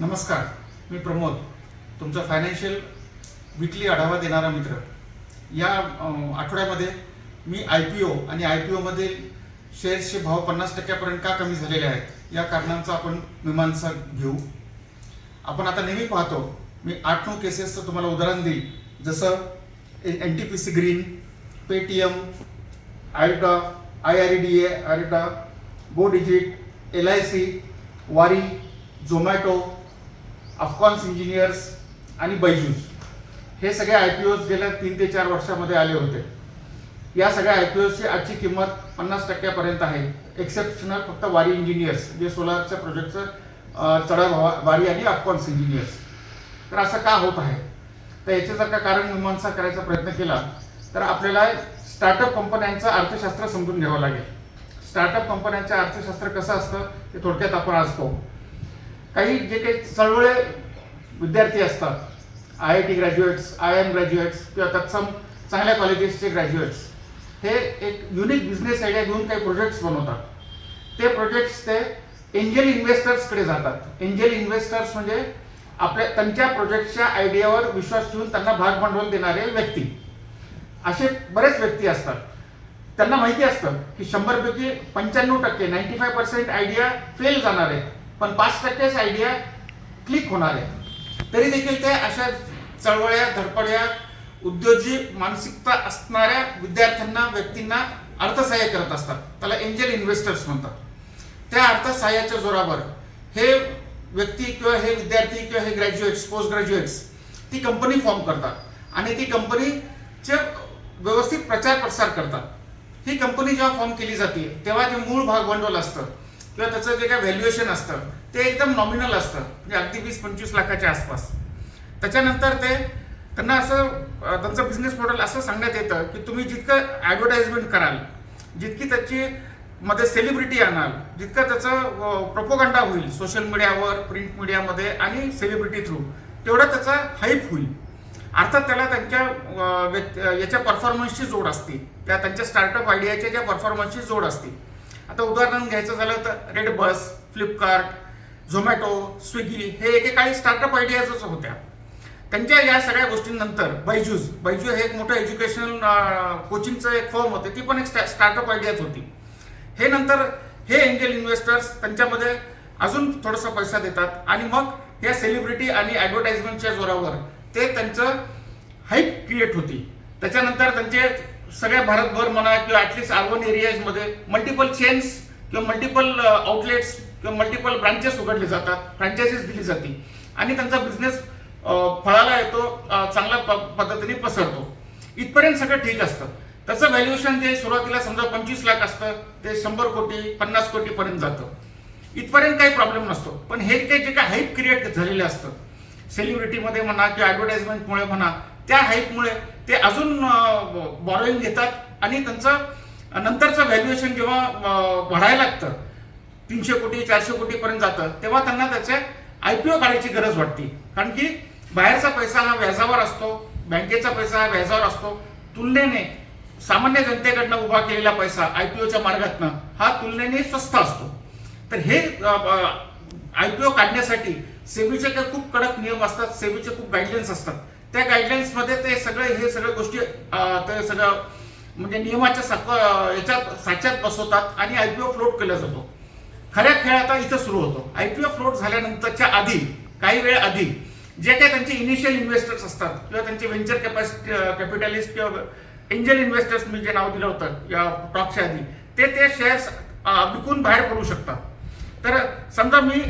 नमस्कार मी प्रमोद तुमचा फायनान्शियल विकली आढावा देणारा मित्र. या आठवड्यामध्ये मी आय पी ओ आणि आय पी ओमध्ये शेअर्सचे भाव पन्नास टक्क्यापर्यंत का कमी झालेले आहेत या कारणांचा आपण मीमांसा घेऊ. आपण आता नेहमी पाहतो मी आठ नऊ केसेसचं तुम्हाला उदाहरण देईल. जसं N T P C Green Paytm IREDA I R D A IREDA Go Digit L I C Waaree Zomato Afcons engineers आणि बैजूस. हे सगळे आय पी ओज गेल्या तीन ते चार वर्षामध्ये आले होते. या सगळ्या आय पी ओची आजची किंमत पन्नास टक्क्यापर्यंत आहे. एक्सेप्शनल फक्त वारी इंजिनियर्स जे सोलारच्या प्रोजेक्टचं चढाव वारी आणि अफकॉन्स इंजिनियर्स. तर असं का होत आहे? तर याचे जर का कारण मीमांसा करायचा प्रयत्न केला तर आपल्याला स्टार्टअप कंपन्यांचं अर्थशास्त्र समजून घ्यावं लागेल. स्टार्टअप कंपन्यांचं अर्थशास्त्र कसं असतं ते थोडक्यात आपण आज पाहू. काही जे काही चळवळे विद्यार्थी असतात I I T graduates I M graduates किंवा तत्सम चांगल्या कॉलेजेसचे ग्रॅज्युएट्स हे एक युनिक बिझनेस आयडिया घेऊन काही प्रोजेक्ट्स बनवतात. ते प्रोजेक्ट्स ते एंजल इन्व्हेस्टर्सकडे जातात. एंजल इन्व्हेस्टर्स म्हणजे आपल्या त्यांच्या प्रोजेक्टच्या आयडियावर विश्वास ठेवून त्यांना भाग भांडवल देणारे व्यक्ती. असे बरेच व्यक्ती असतात. त्यांना माहिती असतं की शंभरपैकी पंच्याण्णव टक्के ninety five percent idea fail जाणार आहेत पण पाच टक्केच आयडिया क्लिक होणार आहे. तरी देखील ते अशा चळवळ्या धडपड्या उद्योजी मानसिकता असणाऱ्या विद्यार्थ्यांना व्यक्तींना अर्थसहाय्य करत असतात. त्याला एंजल इन्व्हेस्टर्स म्हणतात. त्या अर्थसहाय्याच्या जोरावर हे व्यक्ती किंवा हे विद्यार्थी किंवा हे ग्रॅज्युएट्स पोस्ट ग्रॅज्युएट्स ती कंपनी फॉर्म करतात. आणि ती कंपनीचे व्यवस्थित प्रचार प्रसार करतात. ही कंपनी जेव्हा फॉर्म केली जाते तेव्हा जे मूळ भाग भांडवल असतं. किंवा त्याचं जे काय व्हॅल्युएशन असतं ते एकदम नॉमिनल असतं. म्हणजे अगदी वीस पंचवीस लाखाच्या आसपास. त्याच्यानंतर ते त्यांना असं त्यांचं बिझनेस मॉडेल असं सांगण्यात येतं की तुम्ही जितकं ॲडव्हर्टाइजमेंट कराल जितकी त्याची मध्ये सेलिब्रिटी आणाल जितकं त्याचं प्रोपोगंडा होईल सोशल मीडियावर प्रिंट मीडियामध्ये आणि सेलिब्रिटी थ्रू तेवढा त्याचा हाईप होईल. अर्थात त्याला त्यांच्या याच्या परफॉर्मन्सची जोड असते. त्या त्यांच्या स्टार्टअप आयडियाच्या ज्या परफॉर्मन्सची जोड असते. आता उदाहरण घ्यायचं झालं तर red bus Flipkart Zomato Swiggy हे एकेकाळी स्टार्टअप आयडियाजच होत्या. त्यांच्या या सगळ्या गोष्टींनंतर बैजूज बैजू हे एक मोठं एज्युकेशनल कोचिंगचं एक फॉर्म होते. ती पण एक स्टार्टअप आयडियाच होती. हे नंतर हे एंजल इन्व्हेस्टर्स त्यांच्यामध्ये अजून थोडासा पैसा देतात आणि मग या सेलिब्रिटी आणि ॲडव्हर्टाइजमेंटच्या जोरावर ते त्यांचं हाईप क्रिएट होती. त्याच्यानंतर त्यांचे सगळ्या भारतभर म्हणा किंवा ॲटलिस्ट अर्बन एरियाजमध्ये मल्टिपल चेन्स किंवा मल्टिपल आउटलेट्स uh, किंवा मल्टिपल ब्रांचेस उघडले जातात फ्रँचायझीस दिली जाते. आणि त्यांचा बिझनेस uh, फळाला येतो uh, चांगल्या प- पद्धतीने पसरतो. इथपर्यंत सगळं ठीक असतं. त्याचं व्हॅल्युएशन ते सुरुवातीला समजा पंचवीस लाख असतं ते शंभर कोटी पन्नास कोटीपर्यंत जातं. इथपर्यंत काही प्रॉब्लेम नसतो. पण हे काही जे काही हाईप क्रिएट झालेलं असतं सेलिब्रिटीमध्ये म्हणा किंवा ॲडव्हर्टाइजमेंटमुळे म्हणा त्या हाईपमुळे ते अजून बॉरोईंग घेतात आणि त्यांचं नंतरचं व्हॅल्युएशन जेव्हा वाढायला लागतं तीनशे कोटी चारशे कोटीपर्यंत जातं तेव्हा त्यांना त्याचे आय पी ओ काढायची गरज वाटते. कारण की बाहेरचा पैसा हा व्याजावर असतो बँकेचा पैसा हा व्याजावर असतो. तुलनेने सामान्य जनतेकडनं उभा केलेला पैसा आय पी ओच्या मार्गातनं हा तुलनेने स्वस्त असतो. तर हे आय पी ओ काढण्यासाठी सेबीचे काही खूप कडक नियम असतात सेबीचे खूप गाईडलाईन्स असतात. त्या गाईडलाईन्समध्ये ते सगळे हे सगळ्या गोष्टी ते सगळं म्हणजे नियमाच्या साक याच्यात साच्यात बसवतात आणि आय पी ओ फ्लोट केला जातो. खऱ्या खेळ आता इथं सुरू होतो. आय पी ओ फ्लोट झाल्यानंतरच्या आधी काही वेळ आधी जे काही त्यांचे इनिशियल इन्व्हेस्टर्स असतात किंवा त्यांचे व्हेंचर कॅपॅसिटी कॅपिटलिस्ट किंवा एंजल इन्व्हेस्टर्स मी जे नाव दिलं होतं या टॉकच्या आधी ते ते शेअर्स विकून बाहेर पडू शकतात. तर समजा मी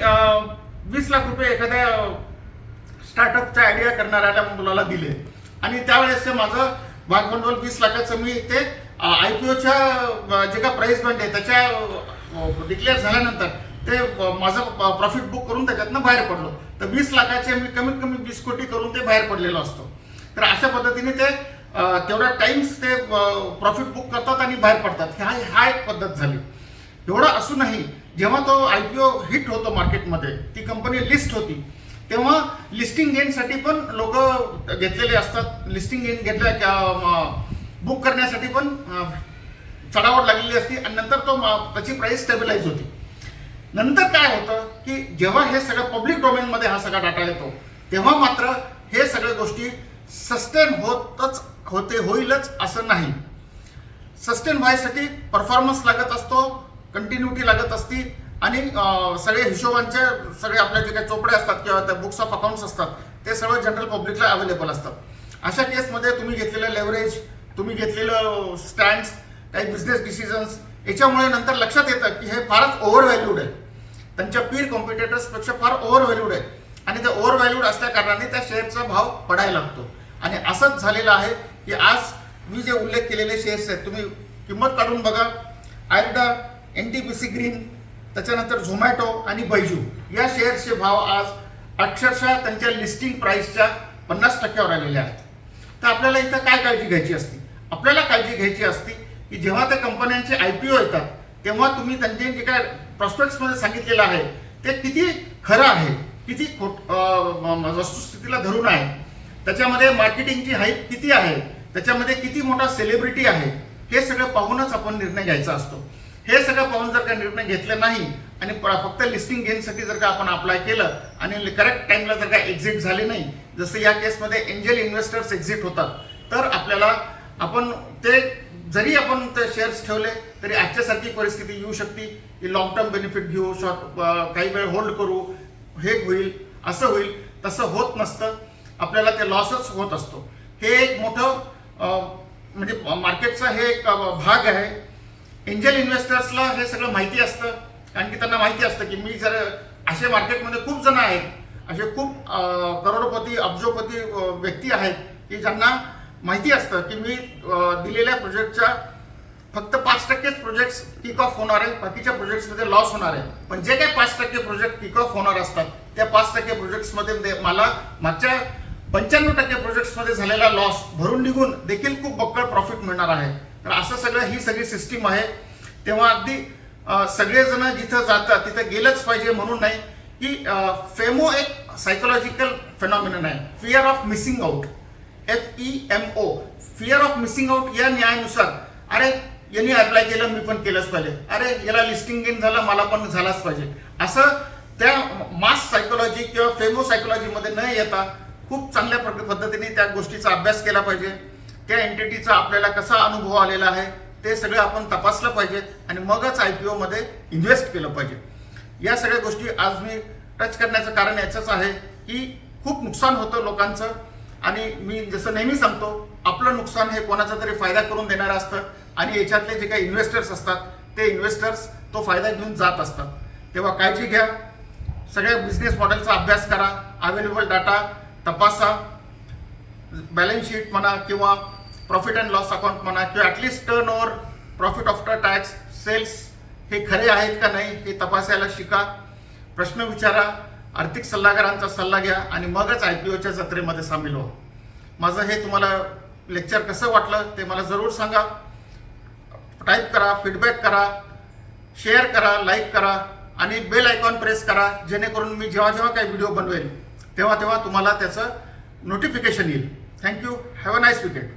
वीस लाख रुपये एखाद्या स्टार्टअपचा आयडिया करणाऱ्या मुलाला दिले. आणि त्यावेळेस ते माझं भागभांडवल वीस लाखाचं मी ते आय पी ओच्या जे काय प्राईस बँड आहे त्याच्या डिक्लेअर झाल्यानंतर ते माझं प्रॉफिट बुक करून त्याच्यातनं बाहेर पडलो. तर वीस लाखाचे मी कमीत कमी वीस कोटी करून ते बाहेर पडलेलो असतो. तर अशा पद्धतीने ते तेवढ्या टाइम्स ते प्रॉफिट बुक करतात आणि बाहेर पडतात. हा हा एक पद्धत झाली. एवढं असूनही जेव्हा तो आय पी ओ हिट होतो मार्केटमध्ये ती कंपनी लिस्ट होती. तेव्हा लिस्टिंग गेनसाठी पण लोक घेतलेले असतात. लिस्टिंग गेन घेतल्या बुक करण्यासाठी पण चढावड चढावट लागलेली असते आणि नंतर तो त्याची प्राइस स्टेबिलाईज होती. नंतर काय होतं की जेव्हा हे सगळं पब्लिक डोमेनमध्ये हा सगळा डाटा येतो तेव्हा मात्र हे सगळ्या गोष्टी सस्टेन होतच होते होईलच असं नाही. सस्टेन व्हायसाठी परफॉर्मन्स लागत असतो कंटिन्युटी लागत असती आणि सगळे हिशोबांचे सगळे आपल्या जे काही चोपडे असतात किंवा त्या बुक्स ऑफ अकाउंट्स असतात ते सगळं जनरल पब्लिकला अवेलेबल असतात. अशा केसमध्ये तुम्ही घेतलेलं लेवरेज तुम्ही घेतलेलं स्टँड्स काही बिझनेस डिसिजन्स याच्यामुळे नंतर लक्षात येतं की हे फारच ओव्हर व्हॅल्यूड आहे. त्यांच्या पीर कॉम्पिटेटर्सपेक्षा फार ओव्हर व्हॅल्यूड आहे. आणि ते ओव्हर व्हॅल्यूड असल्या कारणाने त्या शेअरचा भाव पडायला लागतो. आणि असंच झालेलं आहे की आज मी जे उल्लेख केलेले शेअर्स आहेत तुम्ही किंमत काढून बघा. IREDA N T P C Green त्याच्यानंतर झोमॅटो आणि बैजू या शेअर्सचे भाव आज अक्षरशः त्यांच्या लिस्टिंग प्राईसच्या पन्नास टक्क्यावर आलेले आहेत. तर आपल्याला इथं काय काळजी घ्यायची असती? आपल्याला काळजी घ्यायची असती की जेव्हा त्या कंपन्यांचे आय पी ओ येतात तेव्हा तुम्ही त्यांचे जे काय प्रॉस्पेक्ट्समध्ये सांगितलेलं आहे ते किती खरं आहे किती खोट वस्तुस्थितीला धरून आहे त्याच्यामध्ये मार्केटिंगची हाईप किती आहे त्याच्यामध्ये किती मोठा सेलिब्रिटी आहे हे सगळं पाहूनच आपण निर्णय घ्यायचा असतो. हे सगळं पाहून जर का निर्णय घेतले नाही आणि फक्त लिस्टिंग गेनसाठी जर का आपण अप्लाय केलं आणि करेक्ट टाइमला जर का एक्झिट झाले नाही जसं या केसमध्ये एंजल इन्व्हेस्टर्स एक्झिट होतात तर आपल्याला आपण ते जरी आपण ते शेअर्स ठेवले तरी आजच्यासारखी परिस्थिती येऊ शकते की लॉंग टर्म बेनिफिट घेऊ शॉर्ट काही वेळ होल्ड करू हे होईल असं होईल तसं होत नसतं. आपल्याला ते लॉसच होत असतो. हे एक मोठं म्हणजे मार्केटचा हे एक भाग आहे. एंजल इन्व्हेस्टर्सला हे सगळं माहिती असतं. कारण की त्यांना माहिती असतं की मी जर असे मार्केटमध्ये खूप जण आहेत असे खूप करोडपती अब्जोपती व्यक्ती आहेत की ज्यांना माहिती असतं की मी दिलेल्या प्रोजेक्टच्या फक्त पाच टक्केच प्रोजेक्ट किक ऑफ होणार आहे बाकीच्या प्रोजेक्ट्समध्ये लॉस होणार आहे पण जे काही पाच टक्के प्रोजेक्ट किक ऑफ होणार असतात त्या पाच टक्के प्रोजेक्ट्समध्ये मला मागच्या पंच्याण्णव टक्के प्रोजेक्ट्समध्ये झालेला लॉस भरून निघून देखील खूप बक्कळ प्रॉफिट मिळणार आहे. तर असं सगळं ही सगळी सिस्टीम आहे. तेव्हा अगदी सगळेजण जिथं जातात तिथं गेलंच पाहिजे म्हणून नाही की फेमो एक सायकोलॉजिकल फेनॉमिनन आहे. Fear of missing out F E M O fear of missing out या न्यायानुसार अरे यांनी अप्लाय केलं मी पण केलंच पाहिजे. अरे याला लिस्टिंग गेन झालं मला पण झालाच पाहिजे. असं त्या मास सायकोलॉजी किंवा फेमो सायकोलॉजीमध्ये न येता खूप चांगल्या पद्धतीने त्या गोष्टीचा अभ्यास केला पाहिजे. त्या एंटिटीचा आपल्याला कसा अनुभव आलेला आहे ते सगळं आपण तपासलं पाहिजे आणि मगच आय पी ओमध्ये इन्व्हेस्ट केलं पाहिजे. या सगळ्या गोष्टी आज मी टच करण्याचं कारण याचंच आहे की खूप नुकसान होतं लोकांचं आणि मी जसं नेहमी सांगतो आपलं नुकसान हे कोणाचा तरी फायदा करून देणारं असतं आणि याच्यातले जे काही इन्व्हेस्टर्स असतात ते इन्व्हेस्टर्स तो फायदा घेऊन जात असतात. तेव्हा काळजी घ्या सगळ्या बिझनेस मॉडेलचा अभ्यास करा अवेलेबल डाटा तपासा बॅलन्स शीट म्हणा किंवा प्रॉफिट अँड लॉस अकाउंट म्हणा किंवा at least turnover profit after tax sales हे खरे आहेत का नाही हे तपासायला शिका. प्रश्न विचारा आर्थिक सल्लागारांचा सल्ला घ्या आणि मगच आय पी ओच्या जत्रेमध्ये सामील व्हा. माझं हे तुम्हाला लेक्चर कसं वाटलं ते मला जरूर सांगा. टाईप करा फीडबॅक करा शेअर करा लाईक करा आणि बेल आयकॉन प्रेस करा जेणेकरून मी जेव्हा जेव्हा काही व्हिडिओ बनवेल तेव्हा तेव्हा तुम्हाला त्याचं नोटिफिकेशन येईल. Thank you have a nice weekend